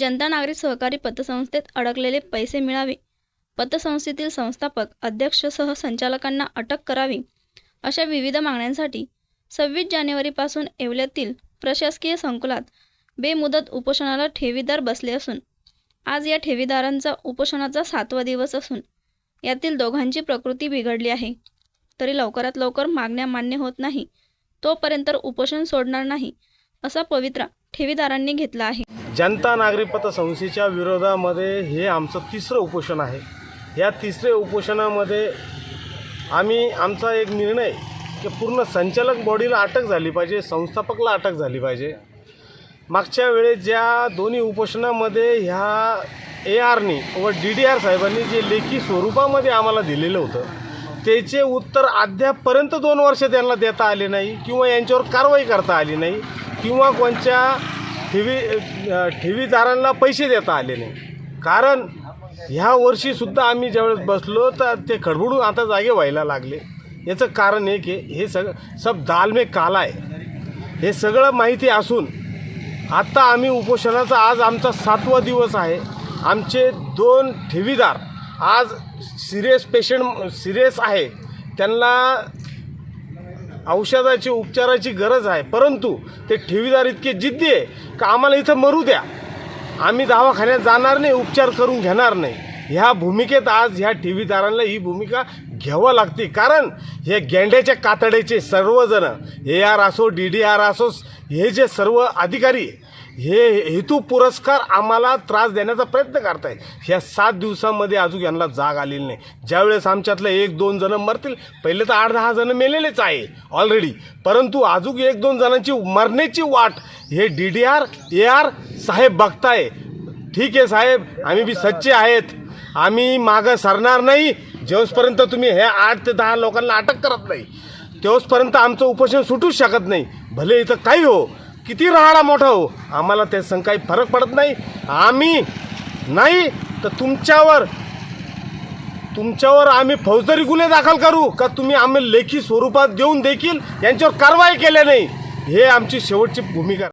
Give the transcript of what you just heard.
जनता नागरिक सहकारी पतसंस्थेत अडकलेले पैसे मिळावे. पतसंस्थेतील संस्थापक अध्यक्षसह संचालकांना अटक करावी अशा विविध मागण्यांसाठी सव्वीस जानेवारीपासून येवल्यातील प्रशासकीय संकुलात बेमुदत उपोषणाला ठेवीदार बसले असून आज या ठेवीदारांचा उपोषणाचा सातवा दिवस असून यातील दोघांची प्रकृती बिघडली आहे. तरी लवकरात लवकर मागण्या मान्य होत नाही. तोपर्यंत उपोषण सोडणार नाही असा पवित्रा ठेवीदारांनी घेतला आहे. जनता नागरी पतसंस्थेच्या विरोधामध्ये हे आमचं तिसरं उपोषण आहे. या तिसऱ्या उपोषणामध्ये आम्ही आमचा एक निर्णय की पूर्ण संचालक बॉडीला अटक झाली पाहिजे संस्थापकला अटक झाली पाहिजे. मागच्या वेळेस ज्या दोन्ही उपोषणामध्ये ह्या ए आरनी व डी डी आर साहेबांनी जे लेखी स्वरूपामध्ये आम्हाला दिलेलं होतं त्याचे उत्तर अद्यापपर्यंत दोन वर्ष त्यांना देता आले नाही किंवा यांच्यावर कारवाई करता आली नाही किंवा कोणत्या ठेवी ठेवीदारांना पैसे देता आले नाही. कारण ह्या वर्षीसुद्धा आम्ही ज्यावेळेस बसलो तर ते खडबडून आता जागे व्हायला लागले. याचं कारण एक आहे हे सगळं सब दाल में काला आहे. हे सगळं माहिती असून आत्ता आम्ही उपोषणाचा आज आमचा सातवा दिवस आहे. आमचे दोन ठेवीदार आज सिरियस पेशंट सिरियस आहे. त्यांना औषधाची उपचाराची गरज आहे. परंतु ते ठेवीदार इतके जिद्दी आहे का आम्हाला इथं मरू द्या. आम्ही दवाखान्यात जाणार नाही उपचार करून घेणार नाही. ह्या भूमिकेत आज ह्या ठेवीदारांना ही भूमिका घ्यावं लागते. कारण हे गेंड्याच्या कातड्याचे सर्वजण ए आर असो डी डी आर असो हे जे सर्व अधिकारी हे हेतू पुरस्कार आम्हाला त्रास देण्याचा प्रयत्न करतायत ह्या सात दिवसामध्ये अजून यांना जाग आलेली नाही. ज्यावेळेस आमच्यातलं एक दोन जणं मरतील पहिले तर आठ दहा जणं मेलेलेच आहे ऑलरेडी परंतु अजून एक दोन जणांची मरण्याची वाट हे D D R A R साहेब बघताय. ठीक आहे साहेब आम्ही बी सच्चे आहेत. आम्ही मागं सरणार नाही. जेव्हापर्यंत तुम्ही ह्या आठ ते दहा लोकांना अटक करत नाही तेव्हापर्यंत आमचं उपोषण सुटूच शकत नाही. भले इथं काही हो किती राहाडा मोठा हो. आम्हाला त्याचं काही फरक पडत नाही. आम्ही नाही तर तुमच्यावर तुमच्यावर आम्ही फौजदारी गुन्हे दाखल करू का तुम्ही आम्ही लेखी स्वरूपात देऊन देखील यांच्यावर कारवाई केल्या नाही हे आमची शेवटची भूमिका.